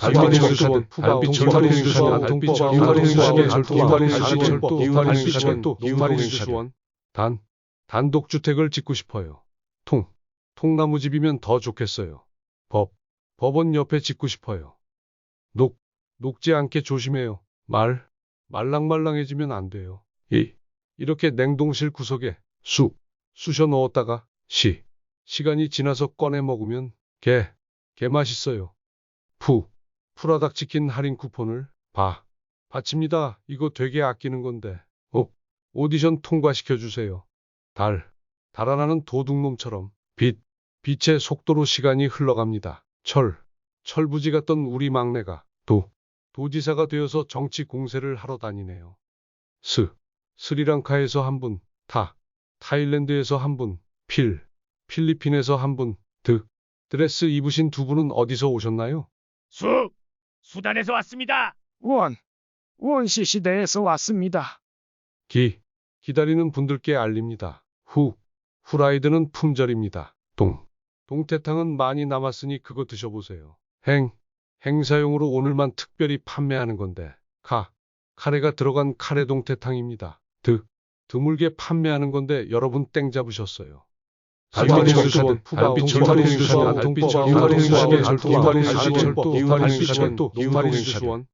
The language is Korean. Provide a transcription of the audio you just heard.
달빛 철도 수원 달빛 철도 수원 절도 달빛 철도 달빛 철도 달빛 수원 단 단독주택을 짓고 싶어요. 통 통나무집이면 더 좋겠어요. 법 법원 옆에 짓고 싶어요. 녹 녹지 않게 조심해요. 말 말랑말랑해지면 안 돼요. 이 이렇게 냉동실 구석에 쑥 쑤셔 넣었다가 시 시간이 지나서 꺼내 먹으면 개 개 맛있어요. 푸 프라닭 치킨 할인 쿠폰을 바 바칩니다. 이거 되게 아끼는 건데. 어 오디션 통과시켜 주세요. 달 달아나는 도둑놈처럼 빛 빛의 속도로 시간이 흘러갑니다. 철 철부지 같던 우리 막내가 도 도지사가 되어서 정치 공세를 하러 다니네요. 스 스리랑카에서 한 분, 타 타일랜드에서 한 분, 필 필리핀에서 한 분, 드 드레스 입으신 두 분은 어디서 오셨나요? 수 수단에서 왔습니다. 원, 원시 시대에서 왔습니다. 기 기다리는 분들께 알립니다. 후 후라이드는 품절입니다. 동 동태탕은 많이 남았으니 그거 드셔보세요. 행 행사용으로 오늘만 특별히 판매하는 건데 카 카레가 들어간 카레 동태탕입니다. 드 드물게 판매하는 건데 여러분 땡 잡으셨어요. 달빛 수원 달빛 철도 수원 수원 달빛 철도 철도 수원 수원 철도 달빛 수원 철도 철도 달빛 수원 철도 수원